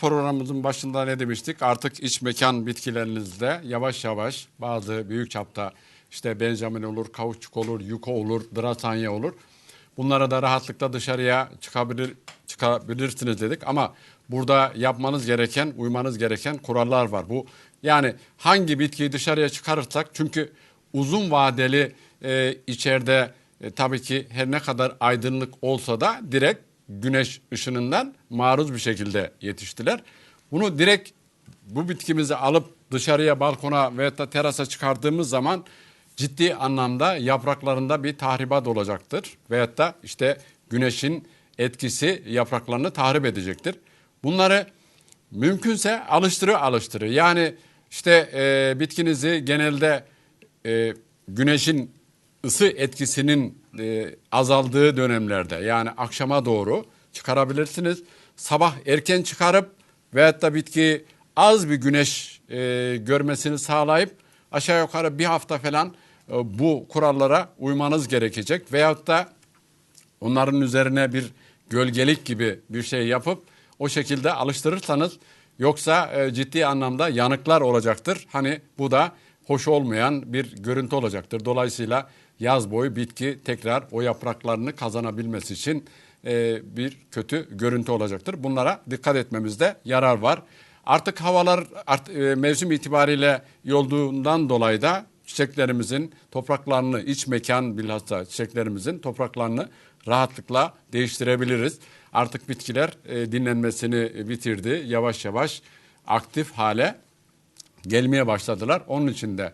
Programımızın başında ne demiştik? Artık iç mekan bitkilerinizde yavaş yavaş bazı büyük çapta işte benjamin olur, kauçuk olur, yuko olur, dratanya olur. Bunlara da rahatlıkla dışarıya çıkabilir çıkabilirsiniz dedik ama burada yapmanız gereken, uymanız gereken kurallar var. Bu yani hangi bitkiyi dışarıya çıkarırsak çünkü uzun vadeli e, içeride e, tabii ki her ne kadar aydınlık olsa da direkt güneş ışınından maruz bir şekilde yetiştiler. Bunu direkt bu bitkimizi alıp dışarıya balkona veya da terasa çıkardığımız zaman ciddi anlamda yapraklarında bir tahribat olacaktır. Veyahut da işte güneşin etkisi yapraklarını tahrip edecektir. Bunları mümkünse alıştırı alıştırı. Yani işte e, bitkinizi genelde e, güneşin ısı etkisinin e, azaldığı dönemlerde yani akşama doğru çıkarabilirsiniz. Sabah erken çıkarıp veyahut da bitki az bir güneş e, görmesini sağlayıp aşağı yukarı bir hafta falan e, bu kurallara uymanız gerekecek. Veyahut da onların üzerine bir gölgelik gibi bir şey yapıp o şekilde alıştırırsanız yoksa e, ciddi anlamda yanıklar olacaktır. Hani bu da hoş olmayan bir görüntü olacaktır. Dolayısıyla yaz boyu bitki tekrar o yapraklarını kazanabilmesi için e, bir kötü görüntü olacaktır. Bunlara dikkat etmemizde yarar var. Artık havalar art, e, mevsim itibariyle yolduğundan dolayı da çiçeklerimizin topraklarını, iç mekan bilhassa çiçeklerimizin topraklarını rahatlıkla değiştirebiliriz. Artık bitkiler e, dinlenmesini bitirdi. Yavaş yavaş aktif hale gelmeye başladılar. Onun için de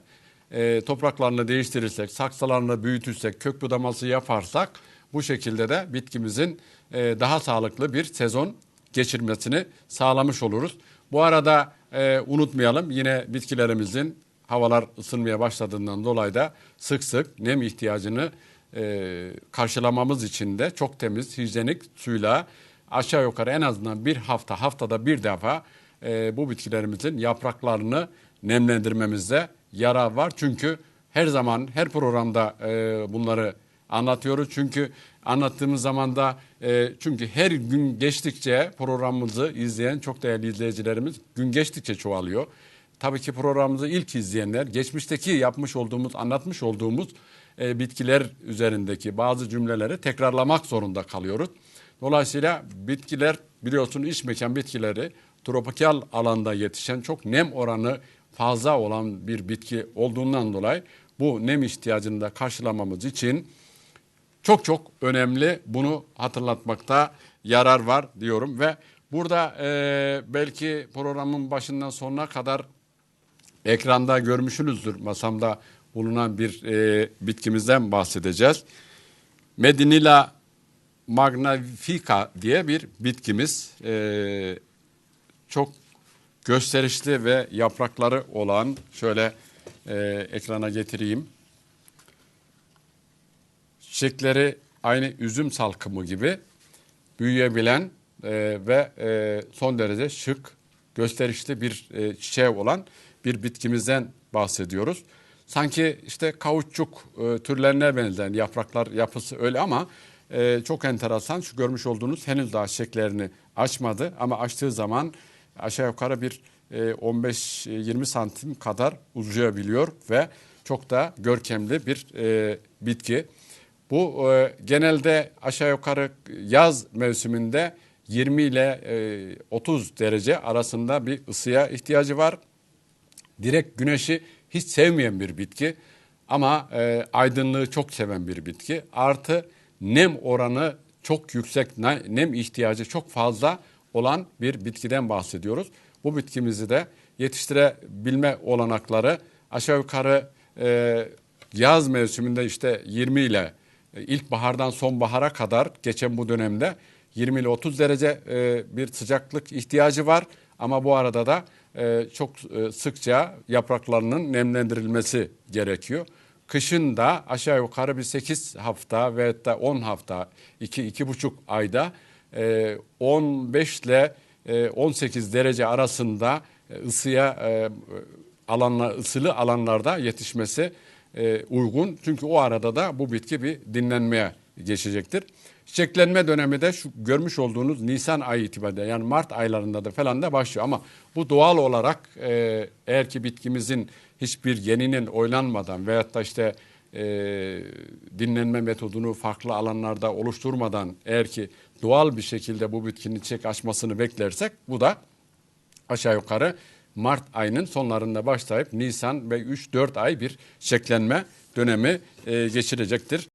e, topraklarını değiştirirsek, saksılarını büyütürsek, kök budaması yaparsak bu şekilde de bitkimizin e, daha sağlıklı bir sezon geçirmesini sağlamış oluruz. Bu arada e, unutmayalım yine bitkilerimizin havalar ısınmaya başladığından dolayı da sık sık nem ihtiyacını e, karşılamamız için de çok temiz hijyenik suyla aşağı yukarı en azından bir hafta haftada bir defa e, bu bitkilerimizin yapraklarını nemlendirmemizde yarar var. Çünkü her zaman her programda e, bunları anlatıyoruz. Çünkü anlattığımız zaman da e, çünkü her gün geçtikçe programımızı izleyen çok değerli izleyicilerimiz gün geçtikçe çoğalıyor. Tabii ki programımızı ilk izleyenler geçmişteki yapmış olduğumuz, anlatmış olduğumuz e, bitkiler üzerindeki bazı cümleleri tekrarlamak zorunda kalıyoruz. Dolayısıyla bitkiler biliyorsunuz iç mekan bitkileri tropikal alanda yetişen çok nem oranı fazla olan bir bitki olduğundan dolayı bu nem ihtiyacını da karşılamamız için çok çok önemli bunu hatırlatmakta yarar var diyorum ve burada e, belki programın başından sonuna kadar ekranda görmüşsünüzdür masamda bulunan bir e, bitkimizden bahsedeceğiz. Medinilla magnifica diye bir bitkimiz. E, çok gösterişli ve yaprakları olan şöyle e, ekrana getireyim. Çiçekleri aynı üzüm salkımı gibi büyüyebilen e, ve e, son derece şık, gösterişli bir e, çiçeği olan bir bitkimizden bahsediyoruz. Sanki işte kauçuk e, türlerine benzeyen yapraklar yapısı öyle ama e, çok enteresan. Şu görmüş olduğunuz henüz daha çiçeklerini açmadı ama açtığı zaman aşağı yukarı bir e, 15-20 santim kadar uzayabiliyor ve çok da görkemli bir e, bitki. Bu e, genelde aşağı yukarı yaz mevsiminde 20 ile e, 30 derece arasında bir ısıya ihtiyacı var. Direkt güneşi hiç sevmeyen bir bitki ama e, aydınlığı çok seven bir bitki. Artı nem oranı çok yüksek, nem ihtiyacı çok fazla olan bir bitkiden bahsediyoruz. Bu bitkimizi de yetiştirebilme olanakları aşağı yukarı e, yaz mevsiminde işte 20 ile e, ilkbahardan sonbahara kadar geçen bu dönemde 20 ile 30 derece e, bir sıcaklık ihtiyacı var. Ama bu arada da e, çok e, sıkça yapraklarının nemlendirilmesi gerekiyor. Kışın da aşağı yukarı bir 8 hafta ve da 10 hafta, 2-2,5 ayda 15 ile e, 18 derece arasında ısıya e, alanla, ısılı alanlarda yetişmesi e, uygun. Çünkü o arada da bu bitki bir dinlenmeye geçecektir. Çiçeklenme dönemi de şu görmüş olduğunuz Nisan ayı itibariyle yani Mart aylarında da falan da başlıyor. Ama bu doğal olarak e, eğer ki bitkimizin hiçbir yeninin oynanmadan veyahut da işte e, dinlenme metodunu farklı alanlarda oluşturmadan eğer ki doğal bir şekilde bu bitkinin çiçek açmasını beklersek bu da aşağı yukarı Mart ayının sonlarında başlayıp Nisan ve 3-4 ay bir çiçeklenme dönemi e, geçirecektir.